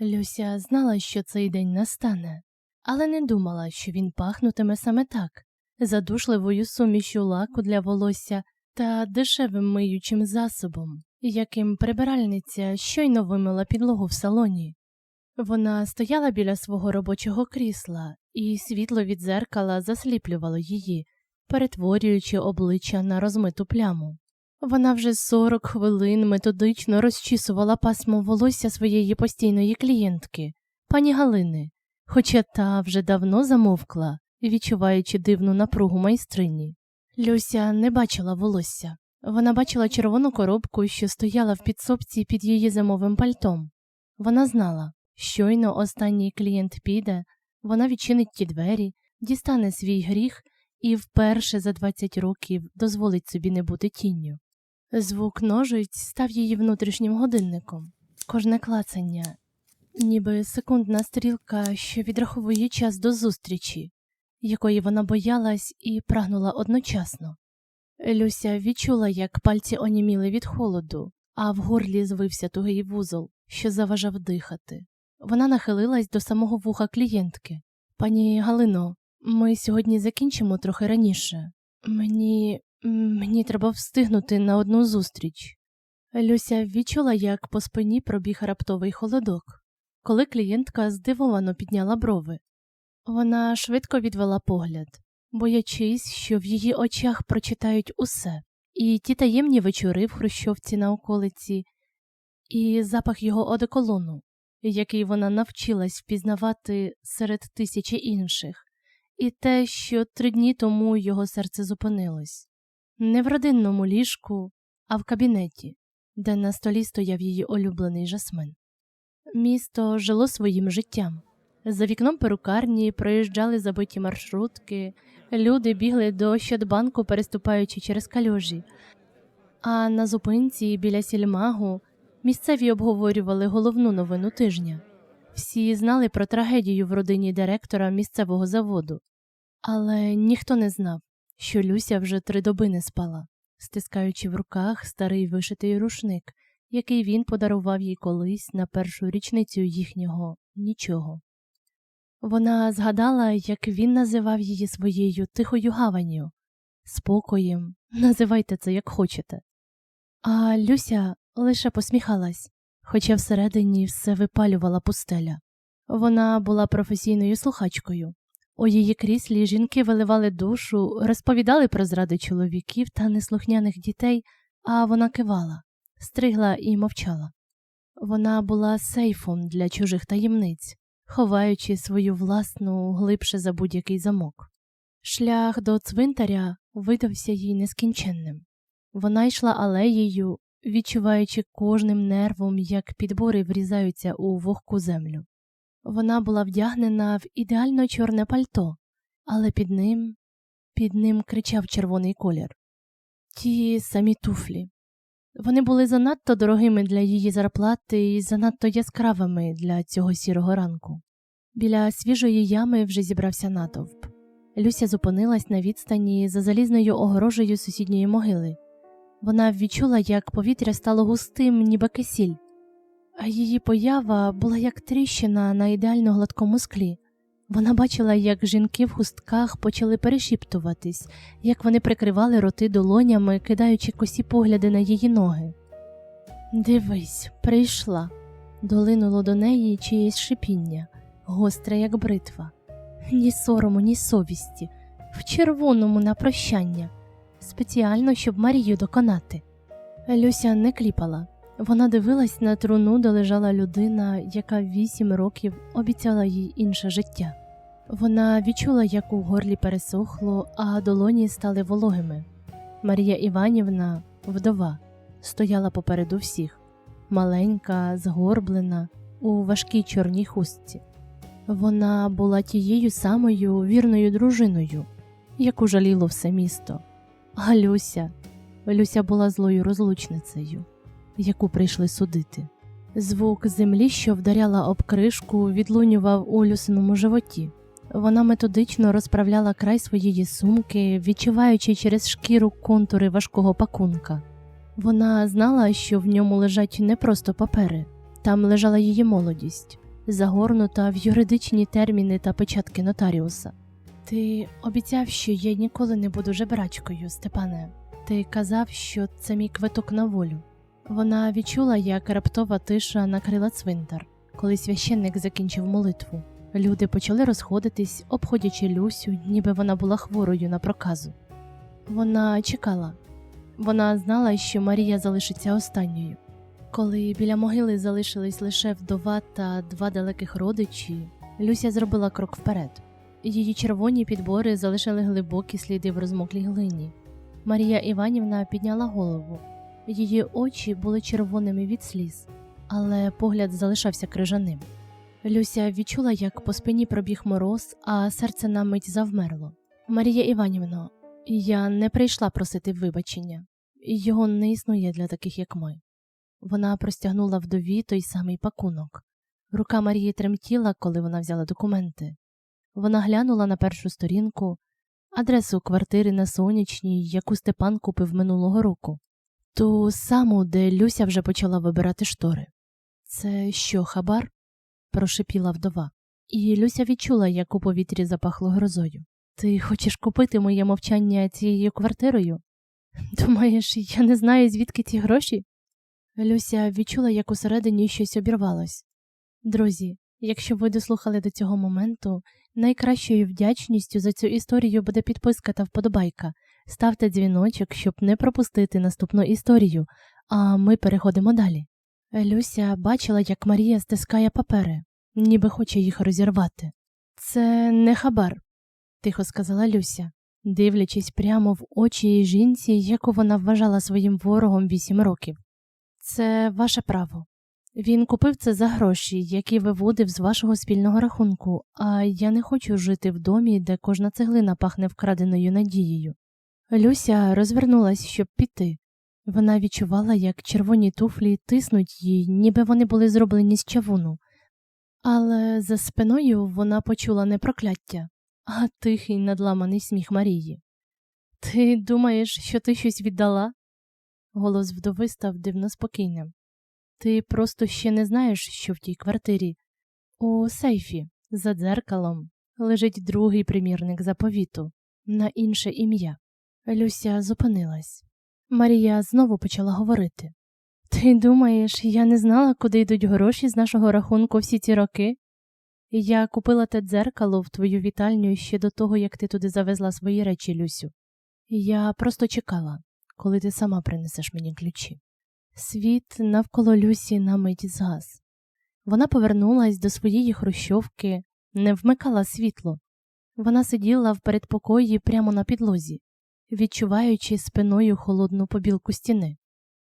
Люся знала, що цей день настане, але не думала, що він пахнутиме саме так, задушливою сумішю лаку для волосся та дешевим миючим засобом, яким прибиральниця щойно вимила підлогу в салоні. Вона стояла біля свого робочого крісла, і світло від дзеркала засліплювало її, перетворюючи обличчя на розмиту пляму. Вона вже 40 хвилин методично розчісувала пасмо волосся своєї постійної клієнтки, пані Галини, хоча та вже давно замовкла, відчуваючи дивну напругу майстрині. Люся не бачила волосся. Вона бачила червону коробку, що стояла в підсобці під її зимовим пальтом. Вона знала, щойно останній клієнт піде, вона відчинить ті двері, дістане свій гріх і вперше за 20 років дозволить собі не бути тінню. Звук ножиць став її внутрішнім годинником, кожне клацання, ніби секундна стрілка, що відраховує час до зустрічі, якої вона боялась і прагнула одночасно. Люся відчула, як пальці оніміли від холоду, а в горлі звився тугий вузол, що заважав дихати. Вона нахилилась до самого вуха клієнтки. Пані Галино, ми сьогодні закінчимо трохи раніше. Мені. Мені треба встигнути на одну зустріч. Люся відчула, як по спині пробіг раптовий холодок, коли клієнтка здивовано підняла брови. Вона швидко відвела погляд, боячись, що в її очах прочитають усе, і ті таємні вечори в хрущовці на околиці, і запах його одеколону, який вона навчилась впізнавати серед тисячі інших, і те, що три дні тому його серце зупинилось не в родинному ліжку, а в кабінеті, де на столі стояв її улюблений жасмин. Місто жило своїм життям. За вікном перукарні проїжджали забиті маршрутки, люди бігли до Ощадбанку, переступаючи через кальожі, а на зупинці біля сільмагу місцеві обговорювали головну новину тижня. Всі знали про трагедію в родині директора місцевого заводу, але ніхто не знав, що Люся вже три доби не спала, стискаючи в руках старий вишитий рушник, який він подарував їй колись на першу річницю їхнього нічого. Вона згадала, як він називав її своєю тихою гаванню, спокоєм, називайте це як хочете. А Люся лише посміхалась, хоча всередині все випалювала пустеля. Вона була професійною слухачкою. У її кріслі жінки виливали душу, розповідали про зради чоловіків та неслухняних дітей, а вона кивала, стригла і мовчала. Вона була сейфом для чужих таємниць, ховаючи свою власну глибше за будь-який замок. Шлях до цвинтаря видався їй нескінченним. Вона йшла алеєю, відчуваючи кожним нервом, як підбори врізаються у вогку землю. Вона була вдягнена в ідеально чорне пальто, але під ним, під ним кричав червоний колір. Ті самі туфлі. Вони були занадто дорогими для її зарплати і занадто яскравими для цього сірого ранку. Біля свіжої ями вже зібрався натовп. Люся зупинилась на відстані за залізною огорожею сусідньої могили. Вона відчула, як повітря стало густим, ніби кисіль, її поява була як тріщина на ідеально гладкому склі. Вона бачила, як жінки в хустках почали перешіптуватись, як вони прикривали роти долонями, кидаючи косі погляди на її ноги. Дивись, прийшла, долинуло до неї чиєсь шипіння, гостре, як бритва, ні сорому, ні совісті, в червоному на прощання, спеціально, щоб Марію доконати. Люся не кліпала. Вона дивилась на труну, де лежала людина, яка вісім років обіцяла їй інше життя. Вона відчула, як у горлі пересохло, а долоні стали вологими. Марія Іванівна, вдова, стояла попереду всіх, маленька, згорблена, у важкій чорній хустці. Вона була тією самою вірною дружиною, яку жаліло все місто. А Люся, Люся була злою розлучницею яку прийшли судити. Звук землі, що вдаряла об кришку, відлунював у Люсиному животі. Вона методично розправляла край своєї сумки, відчуваючи через шкіру контури важкого пакунка. Вона знала, що в ньому лежать не просто папери, там лежала її молодість, загорнута в юридичні терміни та печатки нотаріуса. Ти обіцяв, що я ніколи не буду жебрачкою, Степане. Ти казав, що це мій квиток на волю. Вона відчула, як раптова тиша накрила цвинтар, коли священник закінчив молитву. Люди почали розходитись, обходячи Люсю, ніби вона була хворою на проказу. Вона чекала. Вона знала, що Марія залишиться останньою. Коли біля могили залишились лише вдова та два далеких родичі, Люся зробила крок вперед. Її червоні підбори залишили глибокі сліди в розмоклій глині. Марія Іванівна підняла голову. Її очі були червоними від сліз, але погляд залишався крижаним. Люся відчула, як по спині пробіг мороз, а серце на мить завмерло. Марія Іванівно, я не прийшла просити вибачення. Його не існує для таких, як ми. Вона простягнула вдові той самий пакунок. Рука Марії тремтіла, коли вона взяла документи. Вона глянула на першу сторінку, адресу квартири на сонячній, яку Степан купив минулого року, ту саму, де Люся вже почала вибирати штори. Це що, хабар? прошипіла вдова. І Люся відчула, як у повітрі запахло грозою. Ти хочеш купити моє мовчання цією квартирою? Думаєш, я не знаю, звідки ці гроші? Люся відчула, як усередині щось обірвалось. Друзі, якщо ви дослухали до цього моменту, найкращою вдячністю за цю історію буде підписка та вподобайка. Ставте дзвіночок, щоб не пропустити наступну історію, а ми переходимо далі. Люся бачила, як Марія стискає папери, ніби хоче їх розірвати. Це не хабар, тихо сказала Люся, дивлячись прямо в очі її жінці, яку вона вважала своїм ворогом вісім років. Це ваше право. Він купив це за гроші, які виводив з вашого спільного рахунку, а я не хочу жити в домі, де кожна цеглина пахне вкраденою надією. Люся розвернулась, щоб піти. Вона відчувала, як червоні туфлі тиснуть їй, ніби вони були зроблені з чавуну. Але за спиною вона почула не прокляття, а тихий надламаний сміх Марії. Ти думаєш, що ти щось віддала? Голос вдови став дивно спокійним. Ти просто ще не знаєш, що в тій квартирі. У сейфі, за дзеркалом, лежить другий примірник заповіту на інше ім'я. Люся зупинилась. Марія знову почала говорити. Ти думаєш, я не знала, куди йдуть гроші з нашого рахунку всі ці роки? Я купила те дзеркало в твою вітальню ще до того, як ти туди завезла свої речі, Люсю. Я просто чекала, коли ти сама принесеш мені ключі. Світ навколо Люсі на мить згас. Вона повернулась до своєї хрущовки, не вмикала світло. Вона сиділа в передпокої прямо на підлозі, відчуваючи спиною холодну побілку стіни.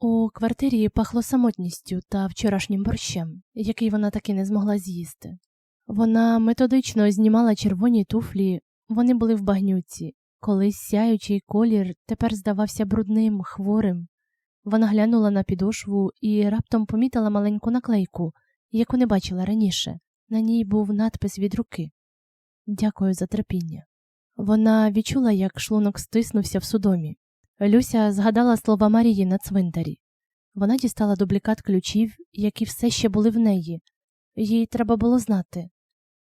У квартирі пахло самотністю та вчорашнім борщем, який вона таки не змогла з'їсти. Вона методично знімала червоні туфлі, вони були в багнюці, колись сяючий колір тепер здавався брудним, хворим. Вона глянула на підошву і раптом помітила маленьку наклейку, яку не бачила раніше. На ній був надпис від руки. Дякую за терпіння. Вона відчула, як шлунок стиснувся в судомі. Люся згадала слова Марії на цвинтарі. Вона дістала дублікат ключів, які все ще були в неї. Їй треба було знати,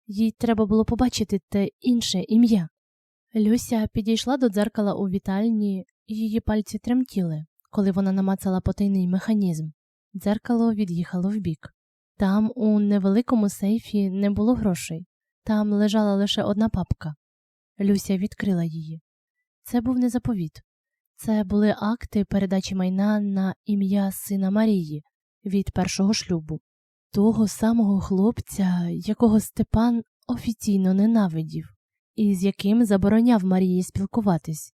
їй треба було побачити те інше ім'я. Люся підійшла до дзеркала у вітальні, її пальці тремтіли, коли вона намацала потайний механізм. Дзеркало від'їхало вбік. Там, у невеликому сейфі, не було грошей, там лежала лише одна папка. Люся відкрила її. Це був не заповіт. Це були акти передачі майна на ім'я сина Марії від першого шлюбу, того самого хлопця, якого Степан офіційно ненавидів, і з яким забороняв Марії спілкуватись.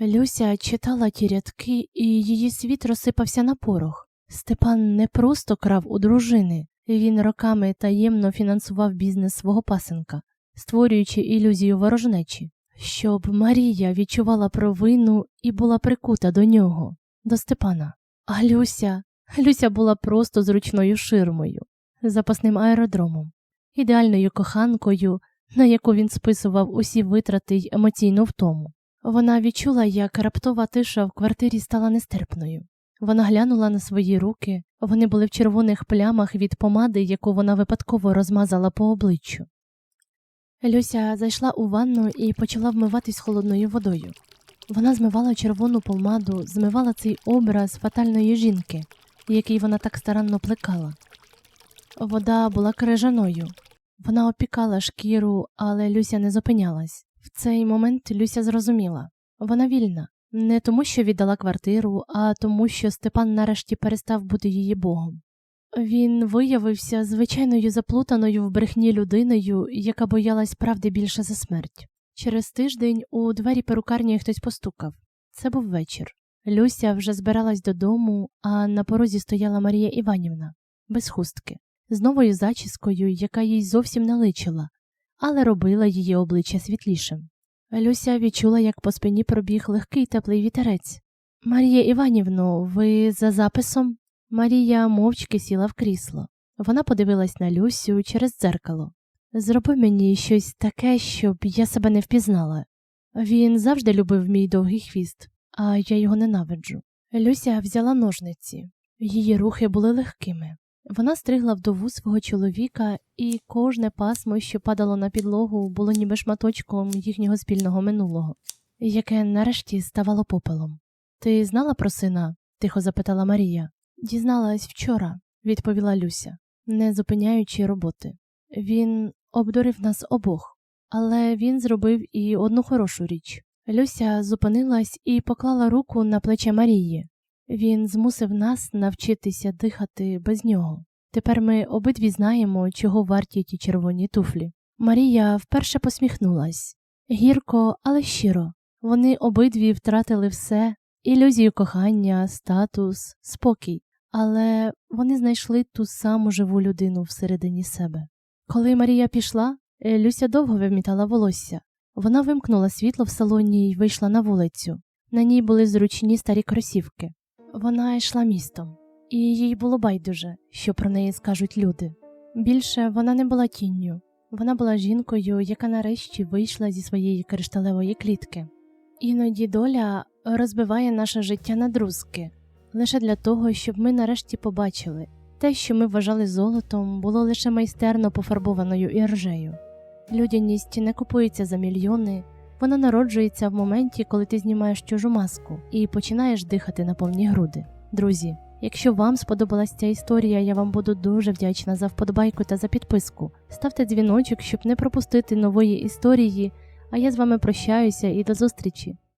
Люся читала ті рядки, і її світ розсипався на порох. Степан не просто крав у дружини, він роками таємно фінансував бізнес свого пасенка, створюючи ілюзію ворожнечі, щоб Марія відчувала провину і була прикута до нього, до Степана. А Люся, Люся була просто зручною ширмою, запасним аеродромом, ідеальною коханкою, на яку він списував усі витрати й емоційну втому. Вона відчула, як раптова тиша в квартирі стала нестерпною. Вона глянула на свої руки, вони були в червоних плямах від помади, яку вона випадково розмазала по обличчю. Люся зайшла у ванну і почала вмиватись холодною водою. Вона змивала червону помаду, змивала цей образ фатальної жінки, який вона так старанно плекала. Вода була крижаною. Вона опікала шкіру, але Люся не зупинялась. В цей момент Люся зрозуміла вона вільна, не тому, що віддала квартиру, а тому, що Степан нарешті перестав бути її богом. Він виявився звичайною заплутаною в брехні людиною, яка боялась правди більше за смерть. Через тиждень у двері перукарні хтось постукав. Це був вечір. Люся вже збиралась додому, а на порозі стояла Марія Іванівна без хустки, з новою зачіскою, яка їй зовсім не личила, але робила її обличчя світлішим. Люся відчула, як по спині пробіг легкий теплий вітерець. Марія Іванівно, ви за записом? Марія мовчки сіла в крісло. Вона подивилась на Люсю через дзеркало. Зроби мені щось таке, щоб я себе не впізнала. Він завжди любив мій довгий хвіст, а я його ненавиджу. Люся взяла ножниці. Її рухи були легкими. Вона стригла вдову свого чоловіка, і кожне пасмо, що падало на підлогу, було ніби шматочком їхнього спільного минулого, яке нарешті ставало попелом. Ти знала про сина? тихо запитала Марія. Дізналась вчора, відповіла Люся, не зупиняючи роботи. Він обдурив нас обох, але він зробив і одну хорошу річ. Люся зупинилась і поклала руку на плече Марії. Він змусив нас навчитися дихати без нього. Тепер ми обидві знаємо, чого варті ті червоні туфлі. Марія вперше посміхнулась гірко, але щиро. Вони обидві втратили все ілюзію кохання, статус, спокій, але вони знайшли ту саму живу людину всередині себе. Коли Марія пішла, Люся довго вимітала волосся. Вона вимкнула світло в салоні і вийшла на вулицю. На ній були зручні старі кросівки. Вона йшла містом, і їй було байдуже, що про неї скажуть люди. Більше вона не була тінню, вона була жінкою, яка нарешті вийшла зі своєї кришталевої клітки. Іноді доля розбиває наше життя на друзки лише для того, щоб ми нарешті побачили те, що ми вважали золотом, було лише майстерно пофарбованою іржею. Людяність не купується за мільйони, вона народжується в моменті, коли ти знімаєш чужу маску і починаєш дихати на повні груди. Друзі, якщо вам сподобалась ця історія, я вам буду дуже вдячна за вподобайку та за підписку. Ставте дзвіночок, щоб не пропустити нової історії. А я з вами прощаюся і до зустрічі.